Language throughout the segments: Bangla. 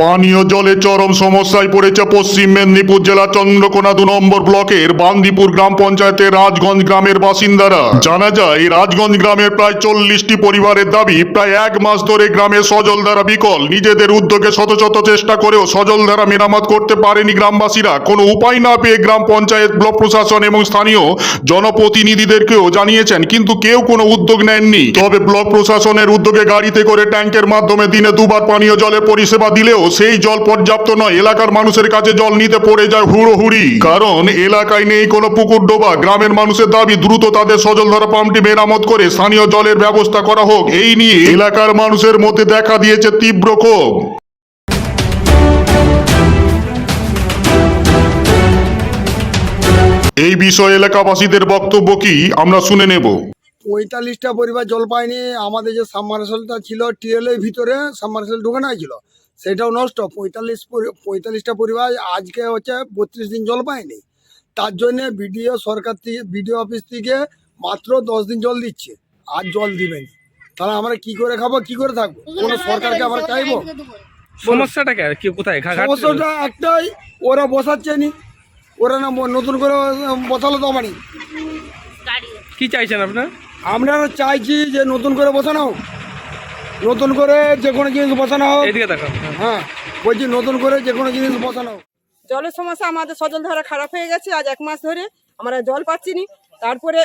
পানীয় জলে চরম সমস্যায় পড়েছে পশ্চিম মেদিনীপুর জেলা চন্দ্রকোনা দু নম্বর ব্লকের বান্দিপুর গ্রাম পঞ্চায়েতের রাজগঞ্জ গ্রামের বাসিন্দারা। জানা যায়, রাজগঞ্জ গ্রামের প্রায় চল্লিশটি পরিবারের দাবি, প্রায় এক মাস ধরে গ্রামের সজল ধারা বিকল। নিজেদের উদ্যোগে শত শত চেষ্টা করেও সজল ধারা মেরামত করতে পারেনি গ্রামবাসীরা। কোনো উপায় না পেয়ে গ্রাম পঞ্চায়েত, ব্লক প্রশাসন এবং স্থানীয় জনপ্রতিনিধিদেরকেও জানিয়েছেন, কিন্তু কেউ কোনো উদ্যোগ নেননি। তবে ব্লক প্রশাসনের উদ্যোগে গাড়িতে করে ট্যাঙ্কের মাধ্যমে দিনে দুবার পানীয় জলের পরিষেবা দিলেও সেই জল পর্যাপ্ত নয়। এলাকার মানুষের কাছে জল নিতে পড়ে যায় হুড়োহুড়ি। কারণ এলাকায় নেই কোনো পুকুর, ডোবা। গ্রামের মানুষের দাবি দ্রুত তাদের সজল ধরা পাম্পটি মেরামত করে স্থানীয় জলের ব্যবস্থা করা হোক। এই নিয়ে এলাকার মানুষের মধ্যে দেখা দিয়েছে তীব্র ক্ষোভ। এই বিষয়ে এলাকাবাসীদের বক্তব্য কি? আমরা শুনে নেব। পঁয়তাল্লিশটা পরিবার জল পায়নি। আমাদের যে সাবমার্শালটা ছিল টিএলের ভিতরে সাবমার্শাল ঢুকানো হয়েছিল। সেটাও নষ্ট। পঁয়তাল্লিশ পরি- পঁয়তাল্লিশটা পরিবার আজকে হচ্ছে বত্রিশ দিন জল পায়নি। তার জন্য বিডিও সরকার থেকে বিডিও অফিস থেকে মাত্র দশ দিন জল দিচ্ছে। আর জল দিবেনি। তাহলে আমরা কি করে খাব কি করে থাকব? কোনো সরকারকে আমরা চাইব? সমস্যাটা কি? কোথায়? সমস্যাটা একটাই ওরা বসাচ্ছে নি। ওরা না নতুন করে বসালো তো আমারই। কি চাইছেন আপনার? আমরা চাইছি যে নতুন করে বসানো নতুন করে যে কোনো জিনিস বসানো হোক। এদিকে দেখান হ্যাঁ বলছি নতুন করে যে কোনো জিনিস বসানো হোক। জলের সমস্যা আমাদের সজল ধারা খারাপ হয়ে গেছে আজ এক মাস ধরে আমরা জল পাচ্ছি নি তারপরে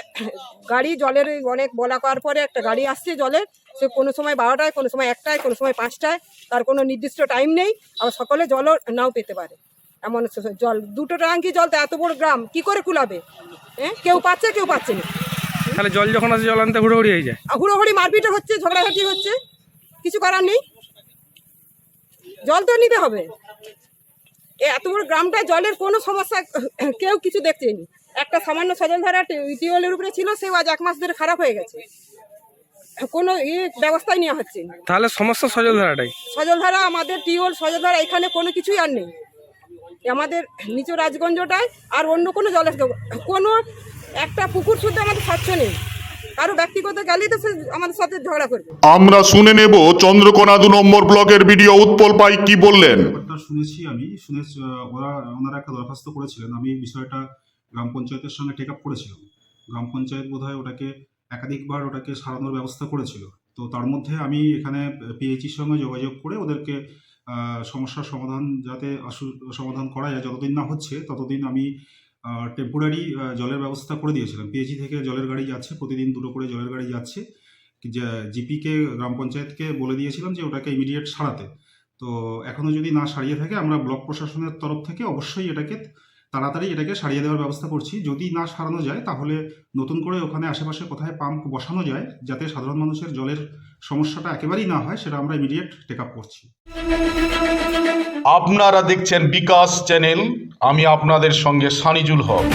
গাড়ি জলের অনেক বলা করার পরে একটা গাড়ি আসছে জলের সে কোনো সময় বারোটায় কোনো সময় একটায় কোনো সময় পাঁচটায় তার কোনো নির্দিষ্ট টাইম নেই আবার সকলে জলও নাও পেতে পারে। এমন জল দুটো ট্যাঙ্কি জল তো এত বড় গ্রাম কি করে কুলাবে? হ্যাঁ কেউ পাচ্ছে কেউ পাচ্ছে না। তাহলে জল যখন আসে জল আনতে হুড়োহুড়ি হয়ে যায়। আর হুড়োহুড়ি মারপিটও হচ্ছে ঝগড়াঝাটি হচ্ছে। কিছু করার নেই? জল তো নিতে হবে। এ এত বড় গ্রামটায় জলের কোনো সমস্যা কেউ কিছু দেখছেনি একটা সামান্য সজলধারা টিউবওয়েলের উপরে ছিল সেও আজ এক মাস ধরে খারাপ হয়ে গেছে। কোনো ই ব্যবস্থাই নেওয়া হচ্ছে তাহলে সমস্যা সজলধারাটাই সজলধারা আমাদের টিউবওয়েল সজলধারা এখানে কোনো কিছুই আর নেই। আমাদের নিচু রাজগঞ্জটায় আর অন্য কোনো জলের কোনো একটা পুকুর শুদ্ধ আমাদের স্বচ্ছ নেই। কারও ব্যক্তিগত গেলেই তো আমাদের সাথে ঝগড়া করবে। আমরা শুনে নেব চন্দ্রকোনা দু নম্বর ব্লকের ভিডিও উৎপল পাই কি বললেন? শুনেছি আমি শুনে ওরা ওনারা একটা দরখাস্ত করেছিলেন। আমি এই বিষয়টা গ্রাম পঞ্চায়েতের সঙ্গে টেক আপ করেছিলাম। গ্রাম পঞ্চায়েত বোধহয় ওটাকে একাধিকবার ওটাকে সারানোর ব্যবস্থা করেছিল। তো তার মধ্যে আমি এখানে পিএইচির সঙ্গে যোগাযোগ করে ওদেরকে সমস্যার সমাধান যাতে আসু- সমাধান করা যায় যতদিন না হচ্ছে ততদিন আমি টেম্পোরারি জলের ব্যবস্থা করে দিয়েছিলাম। পিএইচি থেকে জলের গাড়ি যাচ্ছে, প্রতিদিন দুটো করে জলের গাড়ি যাচ্ছে। জিপিকে গ্রাম পঞ্চায়েতকে বলে দিয়েছিলাম যে ওটাকে ইমিডিয়েট সারাতে। তো এখনও যদি না সারিয়ে থাকে, আমরা ব্লক প্রশাসনের তরফ থেকে অবশ্যই এটাকে তাড়াতাড়ি এটাকে সারিয়ে দেওয়ার ব্যবস্থা করছি। যদি না সারানো যায়, তাহলে নতুন করে ওখানে আশেপাশে কোথায় পাম্প বসানো যায়, যাতে সাধারণ মানুষের জলের সমস্যাটা একেবারেই না হয়, সেটা আমরা ইমিডিয়েট টেক আপ করছি। আপনারা দেখছেন বিকাশ চ্যানেল আমি আপনাদের সঙ্গে সানিজুল হক।